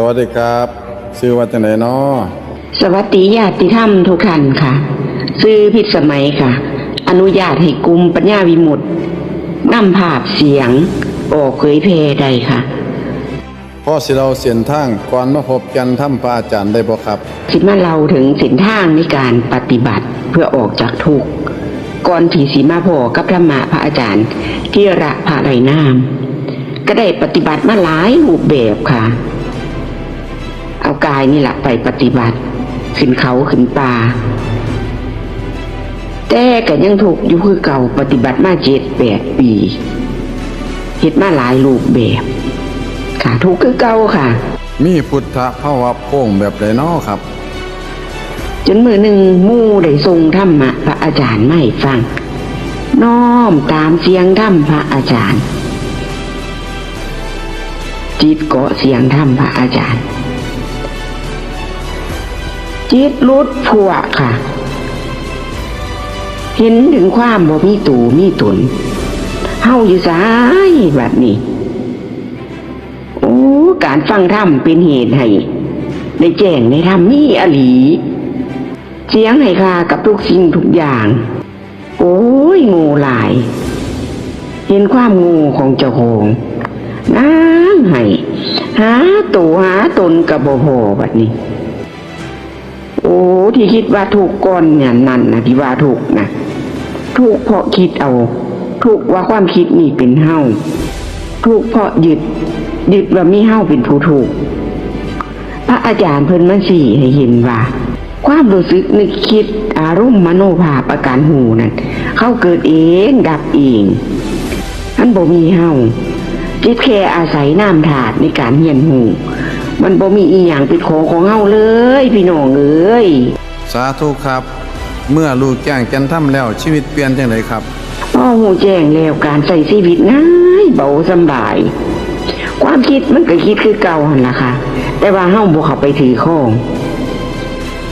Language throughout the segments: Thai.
สวัสดีครับชื่อว่าจังไหนเนาะสวัสดีญาติธรรมทุกท่านค่ะซื้อพิษสมัยค่ะ อนุญาตให้กลุ่มปัญญาวิมุตตินำภาพเสียง ออกเผยแพร่ได้ค่ะพ่อสิเราเสียนทางก่อนมาพบกันถ้ำพระอาจารย์ได้บ่ครับสิมาเราถึงสินทางในการปฏิบัติเพื่อออกจากทุกข์ก่อนที่สีมาพอกับธรรมะพระอาจารย์ ที่ระพระไรนาม ก็ได้ปฏิบัติมาหลายรูปแบบค่ะ เอากายนี่แหละไปปฏิบัติ ขึ้นเขาขึ้นป่าแต่ก็ยังถูกอยู่คือเก่าปฏิบัติมาเจ็ดแปดปีเฮ็ดมาหลายรูปแบบ ค่ะทุกข์คือเก่าค่ะมีพุทธภาวะโป้งแบบไหนเนาะครับ จนมือหนึ่งหมู่ได้ทรงธรรมะพระอาจารย์ไม่ฟัง น้อมตามเสียงธรรมพระอาจารย์ จิตเกาะเสียงธรรมพระอาจารย์ จิตรุดพวค่ะ เห็นถึงความบ่มีตูมีตุนเฮาอยู่ซ้ายแบบนี้ โอ้การฟังธรรมเป็นเหตุให้ได้แจ้งในธรรมนี่อหลี เสียงให้ค่ากับทุกสิ่งทุกอย่าง โอ้ยโง่หลาย เห็นความโง่ของเจ้าของนางให้หาตัวหาตนกับบ่พอบัดนี้ โอ้ที่คิดว่าถูกก้อนเนี่ยนั่นนะที่ว่าถูกนะถูกเพราะคิดเอา ถูกว่าความคิดนี่เป็นเฮาถูกเพราะยึดยึดว่ามีเฮาเป็นผู้ถูก พระอาจารย์เพิ่นมาสี่ให้เห็นว่า ความรู้สึกนึกคิดอารมณ์มโนภาพอาการหูนั่นเขาเกิดเองดับเองอันบ่มีเฮาจิตแค่อาศัยน้ำถาดในการเหียนหู มันบ่มีอีหยังเป็นของของเฮาเลย พี่น้องเอ้ยสาธุครับ เมื่อลูกแจ้งจันถ้ำแล้วชีวิตเปลี่ยนจังไดครับพ่อหูแจ้งแล้วการใส่ชีวิตง่ายเบาสำบาย ความคิดมันก็คิดคือเก่าหันละค่ะ แต่ว่าเฮาบ่เข้าไปถือข้อง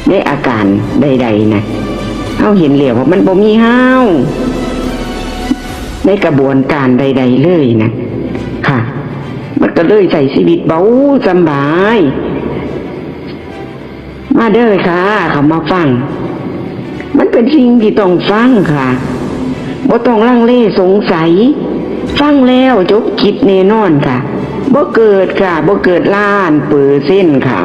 ในอาการใดๆนะเฮาเห็นแล้วว่ามันบ่มีเฮาในกระบวนการใด ๆ เลยนะค่ะ มันก็เลยใส่ชีวิตเบาสบาย มาเด้อค่ะเขามาฟัง มันเป็นสิ่งที่ต้องฟังค่ะบ่ต้องลังเลสงสัย ฟังแล้วจบคิดแน่นอนค่ะบ่เกิดค่ะบ่เกิดล้านเปอร์เซ็นต์ค่ะ